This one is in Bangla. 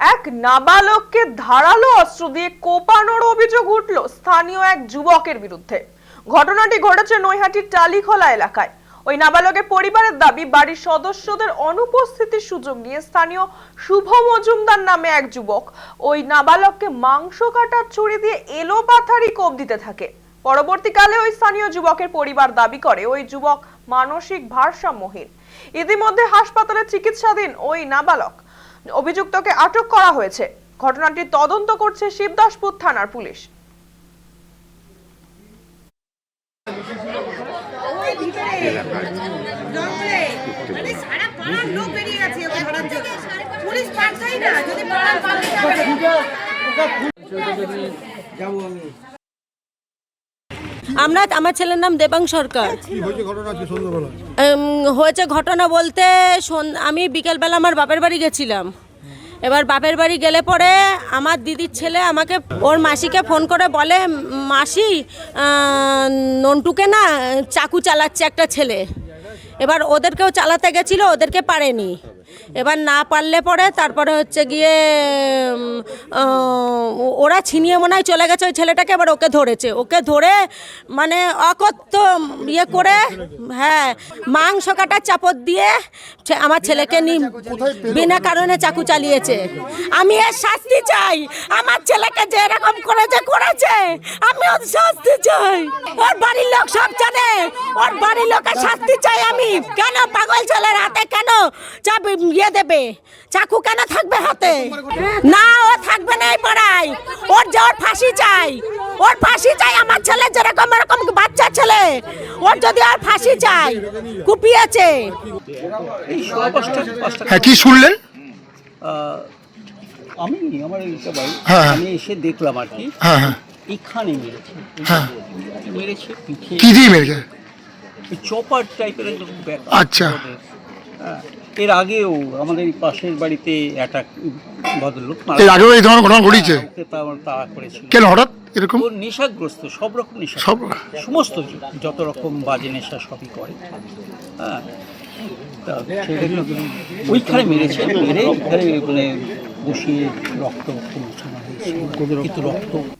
এক নাবালককে ধারালো অস্ত্র দিয়ে কোপানোর অভিযোগ উঠল স্থানীয় এক যুবকের বিরুদ্ধে। ঘটনাটি ঘটেছে নৈহাটির টালিখোলা এলাকায়। ওই নাবালকের পরিবারের দাবি, বাড়ির সদস্যদের অনুপস্থিতির সুযোগ নিয়ে স্থানীয় শুভ মজুমদার নামে এক যুবক ওই নাবালককে মাংস কাটার ছুরি দিয়ে এলোপাথারি কোপ দিতে থাকে। পরবর্তীকালে ওই স্থানীয় যুবকের পরিবার দাবি করে, ওই যুবক মানসিক ভারসাম্যহীন। ইতিমধ্যে হাসপাতালে চিকিৎসাধীন ওই নাবালক অভিযুক্তকে আটক করা হয়েছে। ঘটনাটি তদন্ত করছে শিবদাসপুর থানার পুলিশ। ওই ভিতরে আমরা আমার ছেলের নাম দেবাং সরকার। হয়েছে ঘটনা বলতে আমি বিকেলবেলা আমার বাপের বাড়ি গেছিলাম। এবার বাপের বাড়ি গেলে পরে আমার দিদির ছেলে আমাকে ওর মাসিকে ফোন করে বলে মাসি নন্টুকে না চাকু চালাচ্ছে একটা ছেলে। এবার ওদেরকেও চালাতে গেছিল, ওদেরকে পারেনি। এবার না পারলে পরে তারপরে হচ্ছে গিয়ে ওরা ছিনিয়ে মনে হয় চলে গেছে ওই ছেলেটাকে, এবার ওকে ধরেছে। ওকে ধরে মানে অকথ্য ইয়ে করে হ্যাঁ মাংস কাটার চাপত দিয়ে আমার ছেলেকে নি, বিনা কারণে চাকু চালিয়েছে। আমি এর শাস্তি চাই, আমার ছেলেকে যে এরকম করেছে করেছে। আমি ওর শাস্তি চাই। ওর বাড়ির লোক সব জানে, ওর বাড়ির লোকের শাস্তি চাই আমি। কেন পাগল ছেলের হাতে কেন চাপ ইয়ে দেবে? চাকু কেন থাকবে হাতে? না ও থাকবে না এই পাড়ায়। ওর যে ওর ফাঁসি চাই ওর ফাঁসি চাই আমার ছেলে যেরকম এরকম বাচ্চা ছেলে। ওর যদি আর ফাঁসি চাই কুপিয়েছে। হ্যাঁ কি শুনলেন? আমি আমার হ্যাঁ, হ্যাঁ। আমি এসে দেখলাম আর কি। হ্যাঁ। এখানে মেরেছে। হ্যাঁ। মেরেছে পিঠে। কি দিয়ে মেরেছে? চপার টাইপের আচ্ছা। হ্যাঁ, এর আগেও আমাদের পাশের বাড়িতে একটা ভদ্রলোক এর আগেও এই ধরনের ঘটনা ঘটেছে? হ্যাঁ, তাড়া করেছিল। কেন হঠাৎ এরকম? নেশাগ্রস্ত সব রকম নেশা সব সমস্ত যত রকম বাজে নেশা সবই করে। হ্যাঁ। ওইখানে মেরেছে মেরে এখানে মানে বসিয়ে রক্ত রক্ত কিন্তু রক্ত